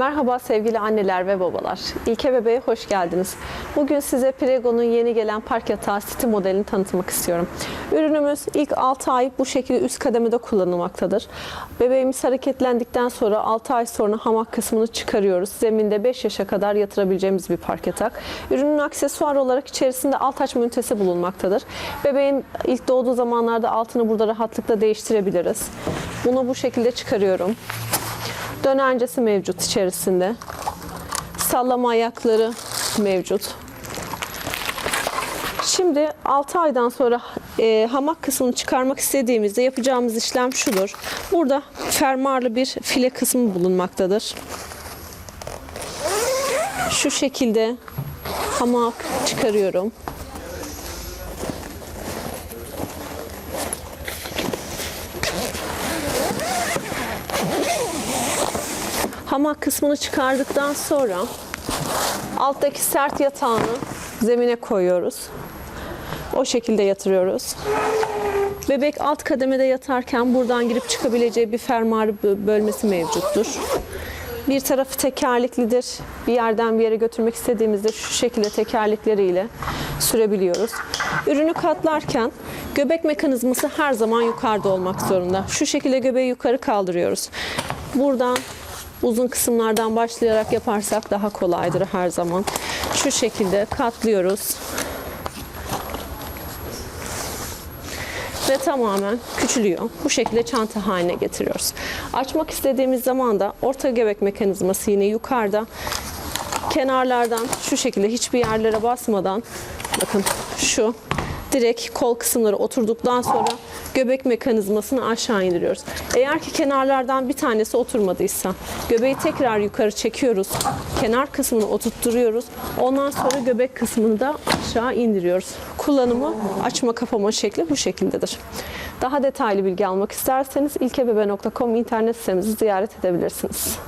Merhaba sevgili anneler ve babalar. İlke Bebeğe hoş geldiniz. Bugün size Prego'nun yeni gelen park yatağı City modelini tanıtmak istiyorum. Ürünümüz ilk 6 ay bu şekilde üst kademede kullanılmaktadır. Bebeğimiz hareketlendikten sonra 6 ay sonra hamak kısmını çıkarıyoruz. Zeminde 5 yaşa kadar yatırabileceğimiz bir park yatak. Ürünün aksesuar olarak içerisinde alt açma ünitesi bulunmaktadır. Bebeğin ilk doğduğu zamanlarda altını burada rahatlıkla değiştirebiliriz. Bunu bu şekilde çıkarıyorum. Dönencesi mevcut içerisinde. Sallama ayakları mevcut. Şimdi 6 aydan sonra e, hamak kısmını çıkarmak istediğimizde yapacağımız işlem şudur. Burada fermuarlı bir file kısmı bulunmaktadır. Şu şekilde hamak çıkarıyorum. Hamak kısmını çıkardıktan sonra alttaki sert yatağını zemine koyuyoruz. O şekilde yatırıyoruz. Bebek alt kademede yatarken buradan girip çıkabileceği bir fermuar bö- bölmesi mevcuttur. Bir tarafı tekerleklidir. Bir yerden bir yere götürmek istediğimizde şu şekilde tekerlekleriyle sürebiliyoruz. Ürünü katlarken göbek mekanizması her zaman yukarıda olmak zorunda. Şu şekilde göbeği yukarı kaldırıyoruz. Buradan uzun kısımlardan başlayarak yaparsak daha kolaydır her zaman. Şu şekilde katlıyoruz. ve tamamen küçülüyor. Bu şekilde çanta haline getiriyoruz. Açmak istediğimiz zaman da orta göbek mekanizması yine yukarıda. Kenarlardan şu şekilde hiçbir yerlere basmadan bakın şu direkt kol kısımları oturduktan sonra göbek mekanizmasını aşağı indiriyoruz. Eğer ki kenarlardan bir tanesi oturmadıysa göbeği tekrar yukarı çekiyoruz. Kenar kısmını oturtturuyoruz. Ondan sonra göbek kısmını da aşağı indiriyoruz. Kullanımı açma kapama şekli bu şekildedir. Daha detaylı bilgi almak isterseniz ilkebebe.com internet sitemizi ziyaret edebilirsiniz.